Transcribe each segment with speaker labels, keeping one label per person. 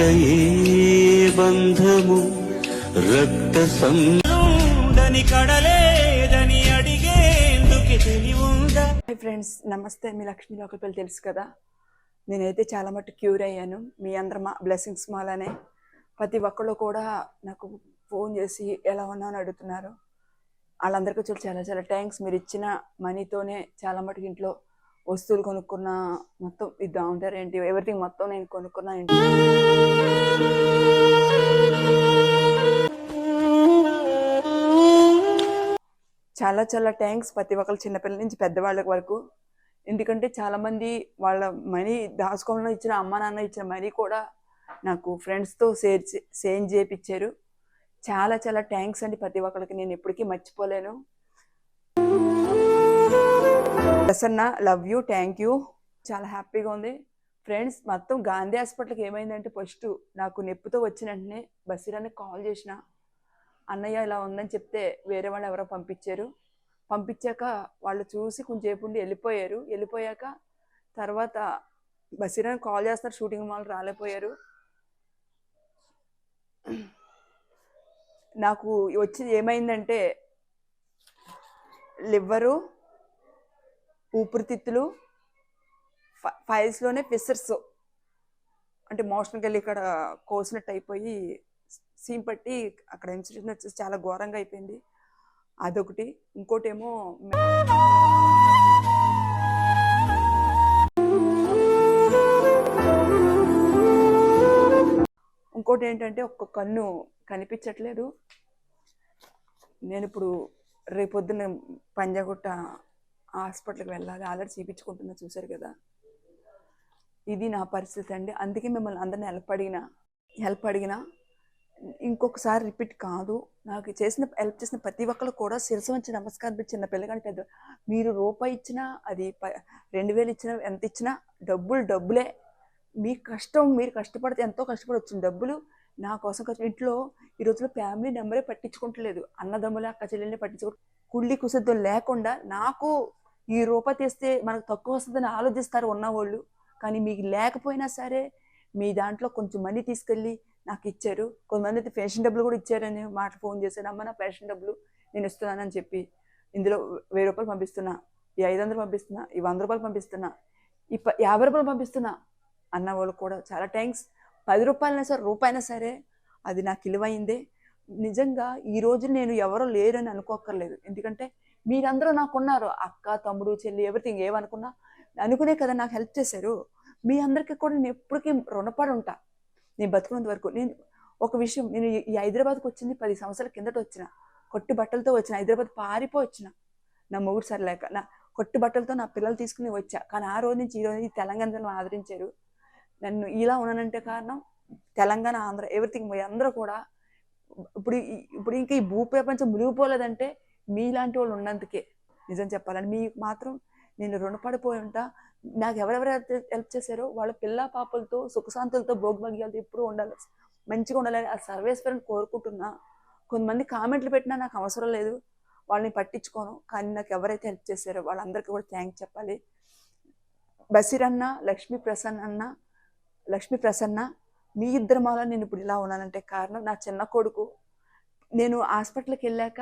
Speaker 1: ఒకటయే బంధము రక్త సందని కడలేదని అడిగేందుకు తెలివుందా?
Speaker 2: Hi friends నమస్తే. మీ లక్ష్మీ లోకపల్లి తెలుసు కదా? నేనైతే చాలా మట్టు క్యూర్ అయ్యాను. మీ అందరు మా బ్లెస్సింగ్స్ మాలనే. ప్రతి ఒక్కళ్ళు కూడా నాకు ఫోన్ చేసి ఎలా ఉన్నావు అని అడుగుతున్నారు. వాళ్ళందరికీ చూసి చాలా చాలా థ్యాంక్స్. మీరు ఇచ్చిన మనీతోనే చాలా మటుకు ఇంట్లో వస్తువులు కొనుక్కున్న మొత్తం ఇది ఉంటారు ఏంటి? ఎవ్రీథింగ్ మొత్తం నేను కొనుక్కున్నా ఏంటి? చాలా చాలా థ్యాంక్స్ ప్రతి ఒక్కరు చిన్నపిల్లల నుంచి పెద్దవాళ్ళ వరకు. ఎందుకంటే చాలామంది వాళ్ళ మనీ దాచుకోవడంలో ఇచ్చిన అమ్మ నాన్న ఇచ్చిన మనీ కూడా నాకు ఫ్రెండ్స్తో షేర్ షేర్ చేయించారు చాలా చాలా థ్యాంక్స్ అండి ప్రతి ఒక్కరికి నేను ఎప్పటికీ మర్చిపోలేను. Prasanna love you thank you. చాలా హ్యాపీగా ఉంది. ఫ్రెండ్స్ మొత్తం గాంధీ హాస్పిటల్కి ఏమైందంటే ఫస్ట్ నాకు నొప్పితో వచ్చిన వెంటనే బసీరానికి కాల్ చేసిన. అన్నయ్య ఇలా ఉందని చెప్తే వేరే వాళ్ళు ఎవరో పంపించారు. పంపించాక వాళ్ళు చూసి కొంచెంసేపు ఉండి వెళ్ళిపోయారు. వెళ్ళిపోయాక తర్వాత బసీరానికి కాల్ చేస్తారు షూటింగ్ మాల్ రాలేపోయారు నాకు వచ్చింది ఏమైందంటే లివ్వరు ఊపిరితిత్తులు ఫ- ఫైల్స్లోనే ఫిసర్స్. అంటే మోషన్కి వెళ్ళి ఇక్కడ కోసినట్టు అయిపోయి సీమ్ పట్టి అక్కడ ఇన్సిడెంట్ వచ్చేసి చాలా ఘోరంగా అయిపోయింది. అదొకటి. ఇంకోటి ఏమో ఇంకోటి ఏంటంటే ఒక్క కన్ను కనిపించట్లేదు. నేను ఇప్పుడు రేపొద్దున పంజాగుట్ట హాస్పిటల్కి వెళ్ళాలి ఆల్రెడీ చూపించుకుంటున్నా చూశారు కదా. ఇది నా పరిస్థితి అండి. అందుకే మిమ్మల్ని అందరిని హెల్ప్ అడిగిన హెల్ప్ అడిగిన ఇంకొకసారి రిపీట్ కాదు. నాకు చేసిన హెల్ప్ చేసిన ప్రతి ఒక్కరు కూడా శిరసం వచ్చి నమస్కారం పెట్టి చిన్న పిల్లగాని పెద్ద మీరు రూపాయి ఇచ్చినా అది ప- రెండు వేలు ఇచ్చినా ఎంత ఇచ్చినా డబ్బులు డబ్బులే. మీ కష్టం మీరు కష్టపడితే ఎంతో కష్టపడి వచ్చిన డబ్బులు నా కోసం ఖర్చు ఇంట్లో ఈ రోజుల్లో ఫ్యామిలీ నెంబరే పట్టించుకుంటలేదు. అన్నదమ్ముల అక్క చెల్లెల్ని పట్టించుకో కుళ్ళి కుసద్దు లేకుండా నాకు ఈ రూపాయి తెస్తే మనకు తక్కువ వస్తుందని ఆలోచిస్తారు ఉన్నవాళ్ళు. కానీ మీకు లేకపోయినా సరే మీ దాంట్లో కొంచెం మనీ తీసుకెళ్ళి నాకు ఇచ్చారు. కొంతమంది అయితే పెన్షన్ డబ్బులు కూడా ఇచ్చారని మాట ఫోన్ చేశాను అమ్మ నా పెన్షన్ డబ్బులు నేను ఇస్తున్నానని చెప్పి ఇందులో వెయ్యి రూపాయలు పంపిస్తున్నా ఈ ఐదు వందలు పంపిస్తున్నా ఈ వంద రూపాయలు పంపిస్తున్నా ఈ యాభై రూపాయలు పంపిస్తున్నా అన్న వాళ్ళు కూడా చాలా థ్యాంక్స్ పది రూపాయలైనా సరే రూపాయినా సరే అది నాకు విలువైందే నిజంగా ఈ రోజు నేను ఎవరో లేరని అనుకోక్కర్లేదు. ఎందుకంటే మీరందరూ నాకున్నారు అక్క తమ్ముడు చెల్లి ఎవ్రీథింగ్ ఏమనుకున్నా అనుకునే కదా నాకు హెల్ప్ చేశారు. మీ అందరికీ కూడా నేను ఎప్పటికీ రుణపడి ఉంటా నేను బతుకున్నంత వరకు నేను ఒక విషయం నేను ఈ- హైదరాబాద్కి వచ్చింది పది సంవత్సరాల కిందట వచ్చిన. కొట్టి బట్టలతో వచ్చిన హైదరాబాద్ పారిపోయి వచ్చిన నా మొగుడు సరిలేక నా కొట్టి బట్టలతో నా పిల్లలు తీసుకుని వచ్చా. కానీ ఆ రోజు నుంచి ఈ రోజు ఈ తెలంగాణలో ఆదరించారు. నన్ను ఇలా ఉన్నానంటే కారణం తెలంగాణ ఆంధ్ర ఎవ్రీథింగ్ మీ అందరూ కూడా. ఇప్పుడు ఇప్పుడు ఇంకా ఈ భూ ప్రపంచం మునిగిపోలేదంటే మీలాంటి వాళ్ళు ఉన్నందుకే నిజం చెప్పాలని. మీకు మాత్రం నేను రుణపడిపోయి ఉంటా. నాకు ఎవరెవరైతే హెల్ప్ చేశారో వాళ్ళ పిల్ల పాపలతో సుఖశాంతులతో భోగభాగ్యాలతో ఎప్పుడూ ఉండాలి. మంచిగా ఉండాలని ఆ సర్వేశ్వరని కోరుకుంటున్నా. కొంతమంది కామెంట్లు పెట్టినా నాకు అవసరం లేదు. వాళ్ళని పట్టించుకోను. కానీ నాకు ఎవరైతే హెల్ప్ చేశారో వాళ్ళందరికీ కూడా థ్యాంక్ చెప్పాలి. బసిరన్న అన్న లక్ష్మీ ప్రసన్న అన్న లక్ష్మీ ప్రసన్న మీ ఇద్దరు మాలో నేను ఇప్పుడు ఇలా ఉన్నానంటే కారణం నా చిన్న కొడుకు. నేను హాస్పిటల్కి వెళ్ళాక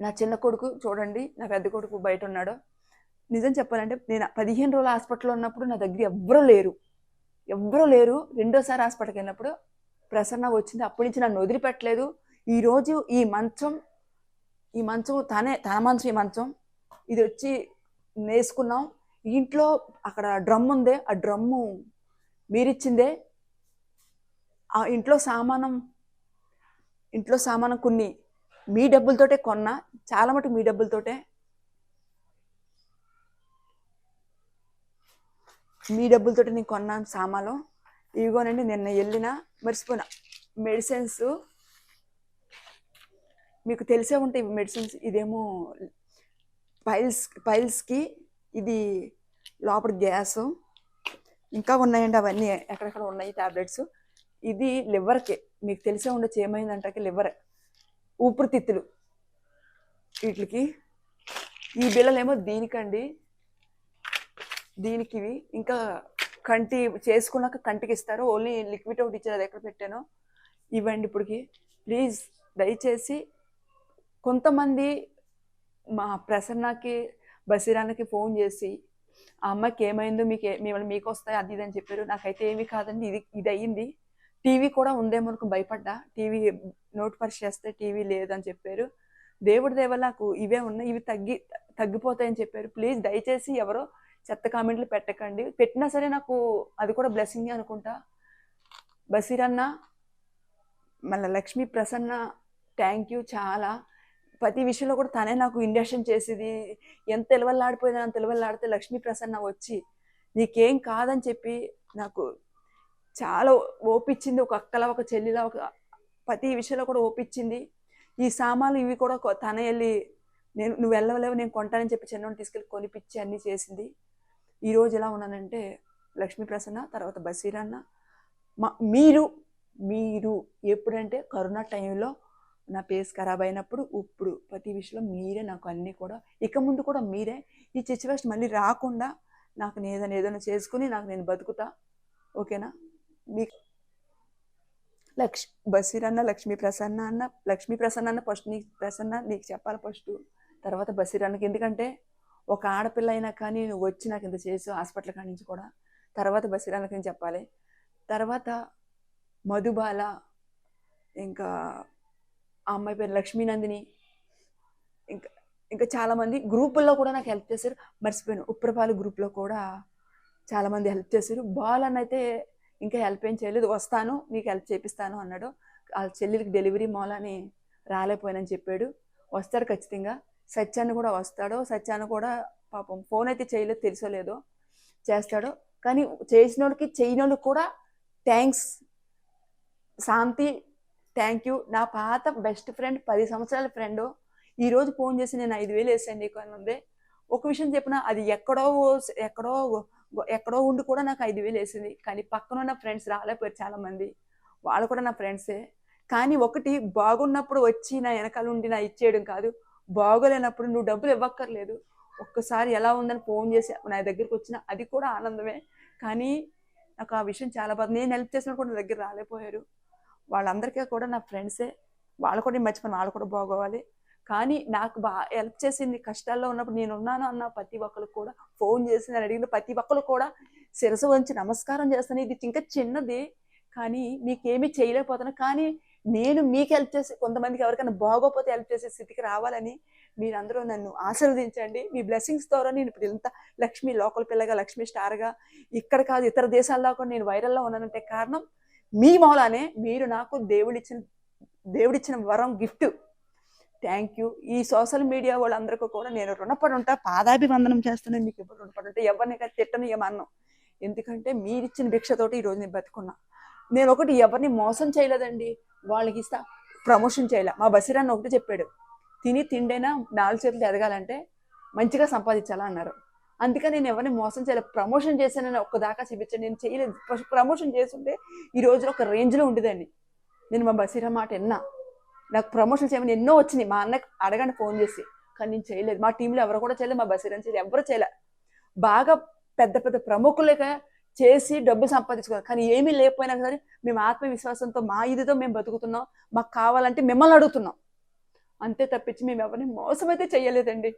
Speaker 2: నా చిన్న కొడుకు చూడండి నా పెద్ద కొడుకు బయట ఉన్నాడు నిజం చెప్పాలంటే నేను పదిహేను రోజులు హాస్పిటల్లో ఉన్నప్పుడు నా దగ్గర ఎవ్వరూ లేరు. ఎవ్వరూ లేరు. రెండోసారి హాస్పిటల్కి వెళ్ళినప్పుడు ప్రసన్న వచ్చింది. అప్పటి నుంచి నన్ను వదిలిపెట్టలేదు. ఈరోజు ఈ మంచం ఈ మంచం తనే తన మంచం ఈ మంచం. ఇది వచ్చి నేసుకున్నాం. ఇంట్లో అక్కడ డ్రమ్ ఉందే ఆ డ్రమ్ము మీరిచ్చిందే. ఆ ఇంట్లో సామానం ఇంట్లో సామానం కొన్ని మీ డబ్బులతోటే కొన్నా చాలా మటుకు మీ డబ్బులతోటే. మీ డబ్బులతోటి నేను కొన్నాను సామాను ఇవిగోనండి నిన్న వెళ్ళిన మర్చిపోయినా మెడిసిన్స్ మీకు తెలిసే ఉంటాయి మెడిసిన్స్ ఇదేమో పైల్స్ పైల్స్కి ఇది లోపల గ్యాస్. ఇంకా ఉన్నాయండి అవన్నీ ఎక్కడెక్కడ ఉన్నాయి టాబ్లెట్స్. ఇది లివర్కి మీకు తెలిసే ఉండొచ్చు ఏమైందంటే లివర్. ఊపిరితిత్తులు. వీటికి. ఈ బిళ్ళలేమో దీనికండి. దీనికి ఇవి ఇంకా కంటి చేసుకున్నాక కంటికి ఇస్తారు. ఓన్లీ లిక్విడ్ ఒకటి ఇచ్చారు అది ఎక్కడ పెట్టానో. ఇవ్వండి ఇప్పటికి. ప్లీజ్ దయచేసి కొంతమంది మా ప్రసన్నకి బసిరానికి ఫోన్ చేసి ఆ అమ్మాయికి ఏమైందో మీకు మిమ్మల్ని మీకు వస్తాయి అది ఇది అని చెప్పారు. నాకైతే ఏమీ కాదండి. ఇది ఇది అయ్యింది. టీవీ కూడా ఉందేమో భయపడ్డా. టీవీ నోట్ పరిచ్ చేస్తే టీవీ లేదని చెప్పారు. దేవుడి దేవల్ల నాకు ఇవే ఉన్నాయి. ఇవి తగ్గి తగ్గిపోతాయని చెప్పారు. ప్లీజ్ దయచేసి ఎవరో చెత్త కామెంట్లు పెట్టకండి. పెట్టినా సరే నాకు అది కూడా బ్లెస్సింగ్ అనుకుంటా. బసీరన్న మళ్ళీ లక్ష్మీ ప్రసన్న థ్యాంక్ యూ చాలా. ప్రతి విషయంలో కూడా తనే నాకు ఇండక్షన్ చేసేది. ఎంత తెలివల్లాడిపోయినా తెలివల్లాడితే లక్ష్మీ ప్రసన్న వచ్చి నీకేం కాదని చెప్పి నాకు చాలా ఓపిచ్చింది. ఒక అక్కలా ఒక చెల్లిలా ఒక ప్రతి విషయంలో కూడా ఓపిచ్చింది. ఈ సామాన్లు ఇవి కూడా తన వెళ్ళి నేను నువ్వు వెళ్ళవలేవు నేను కొంటానని చెప్పి చిన్నోని తీసుకెళ్ళి కొనిపించి అన్నీ చేసింది. ఈరోజు ఎలా ఉన్నానంటే లక్ష్మీ ప్రసన్న తర్వాత బసీరన్న మా మీరు మీరు ఎప్పుడంటే కరోనా టైంలో నా పేస్ ఖరాబ్ అయినప్పుడు ఇప్పుడు ప్రతి విషయంలో మీరే నాకు అన్నీ కూడా ఇక ముందు కూడా మీరే. ఈ సిచ్యువేషన్ మళ్ళీ రాకుండా నాకు నేను ఏదైనా ఏదైనా చేసుకుని నాకు నేను బతుకుతా. ఓకేనా? మీ లక్ష్ బసీర్ అన్న లక్ష్మీ ప్రసన్న అన్న లక్ష్మీ ప్రసన్న అన్న ఫస్ట్ నీకు ప్రసన్న నీకు చెప్పాలి ఫస్ట్. తర్వాత బసీర్ అన్నకి ఎందుకంటే ఒక ఆడపిల్ల అయినా కానీ నువ్వు వచ్చి నాకు ఇంత చేసు హాస్పిటల్ కాడి నుంచి కూడా. తర్వాత బసీర్ అన్నకి నేను చెప్పాలి. తర్వాత మధుబాల ఇంకా ఆ అమ్మాయి పేరు లక్ష్మీనందిని ఇంకా ఇంకా చాలామంది గ్రూపుల్లో కూడా నాకు హెల్ప్ చేశారు. మర్చిపోయాను. ఉప్రపాలు గ్రూప్లో కూడా చాలామంది హెల్ప్ చేశారు. బాల్ అని అయితే ఇంకా హెల్ప్ ఏం చేయలేదు. వస్తాను నీకు హెల్ప్ చేపిస్తాను అన్నాడు. ఆ చెల్లెలికి డెలివరీ మూలని రాలేకపోయానని చెప్పాడు. వస్తాడు ఖచ్చితంగా. సత్యాన్ని కూడా వస్తాడు. సత్యాన్ని కూడా పాపం ఫోన్ అయితే చేయలేదు తెలుసో లేదో చేస్తాడు. కానీ చేసిన వాళ్ళకి చేయని కూడా థ్యాంక్స్ శాంతి థ్యాంక్ యూ నా పాత బెస్ట్ ఫ్రెండ్ పది సంవత్సరాల ఫ్రెండ్ ఈరోజు ఫోన్ చేసి నేను ఐదు వేలు వేసాను నీకు అని ఉంది. ఒక విషయం చెప్పిన? అది ఎక్కడో ఎక్కడో ఎక్కడో ఉండి కూడా నాకు ఐదు వేలు వేసింది. కానీ పక్కన ఉన్న ఫ్రెండ్స్ రాలేకపోయారు చాలా మంది వాళ్ళు కూడా నా ఫ్రెండ్సే కానీ ఒకటి బాగున్నప్పుడు వచ్చి నా వెనకాల ఉండి నా ఇచ్చేయడం కాదు. బాగోలేనప్పుడు నువ్వు డబ్బులు ఇవ్వక్కర్లేదు. ఒక్కసారి ఎలా ఉందని ఫోన్ చేసి నా దగ్గరికి వచ్చిన అది కూడా ఆనందమే. కానీ నాకు ఆ విషయం చాలా బాధ. నేను హెల్ప్ చేసిన కూడా నా దగ్గర రాలేకపోయారు. వాళ్ళందరికీ కూడా నా ఫ్రెండ్సే వాళ్ళు కూడా నేను మర్చిపోయిన వాళ్ళు కూడా బాగోవాలి. కానీ నాకు బాగా హెల్ప్ చేసింది కష్టాల్లో ఉన్నప్పుడు నేను ఉన్నాను అన్న ప్రతి ఒక్కరు కూడా ఫోన్ చేసి నేను అడిగిన ప్రతి ఒక్కరు కూడా శిరసు వంచి నమస్కారం చేస్తాను. ఇది ఇంకా చిన్నది కానీ మీకేమీ చేయలేకపోతున్నా. కానీ నేను మీకు హెల్ప్ చేసి కొంతమందికి ఎవరికైనా బాగోపోతే హెల్ప్ చేసే స్థితికి రావాలని మీరందరూ నన్ను ఆశీర్వదించండి. మీ బ్లెస్సింగ్స్ ద్వారా నేను ఇప్పుడు ఇంత లక్ష్మి లోకల్ పిల్లగా లక్ష్మి స్టార్గా ఇక్కడ కాదు ఇతర దేశాల్లో కూడా నేను వైరల్లో ఉన్నానంటే కారణం మీ మూలానే మీరు నాకు దేవుడిచ్చిన దేవుడిచ్చిన వరం గిఫ్ట్ థ్యాంక్ యూ. ఈ సోషల్ మీడియా వాళ్ళందరికీ కూడా నేను రుణపడి ఉంటా పాదాభివందనం చేస్తున్నాను మీకు ఎవరు రుణపడి ఉంటే ఎవరిని కానీ తిట్టను ఏమన్నా. ఎందుకంటే మీరిచ్చిన భిక్షతోటి ఈరోజు నేను బతుకున్నా. నేను ఒకటి ఎవరిని మోసం చేయలేదండి. వాళ్ళకి ఇస్తా ప్రమోషన్ చేయలే. మా బసిరాన్ని ఒకటి చెప్పాడు తిని తిండైనా నాలుగు చేతులు ఎదగాలంటే మంచిగా సంపాదించాలా అన్నారు. అందుకని నేను ఎవరిని మోసం చేయలేదు ప్రమోషన్ చేశానని ఒక్కదాకా చూపించాను నేను చేయలేదు. ప్రమోషన్ చేస్తుంటే ఈ రోజులో ఒక రేంజ్లో ఉండేదండి. నేను మా బసిరా మాట విన్నా. నాకు ప్రమోషన్ చేయమని ఎన్నో వచ్చినాయి. మా అన్నకి అడగండి ఫోన్ చేసి. కానీ నేను చేయలేదు. మా టీంలో ఎవరు కూడా చేయలేదు మా బసీరని చేయలేదు ఎవరు చేయలే. బాగా పెద్ద పెద్ద ప్రముఖులుగా చేసి డబ్బు సంపాదించుకున్నారు. కానీ ఏమీ లేకపోయినా సరే మేము ఆత్మవిశ్వాసంతో మా ఇదితో మేము బతుకుతున్నాం. మాకు కావాలంటే మిమ్మల్ని అడుగుతున్నాం. అంతే తప్పించి మేము ఎవరిని మోసం అయితే చెయ్యలేదండి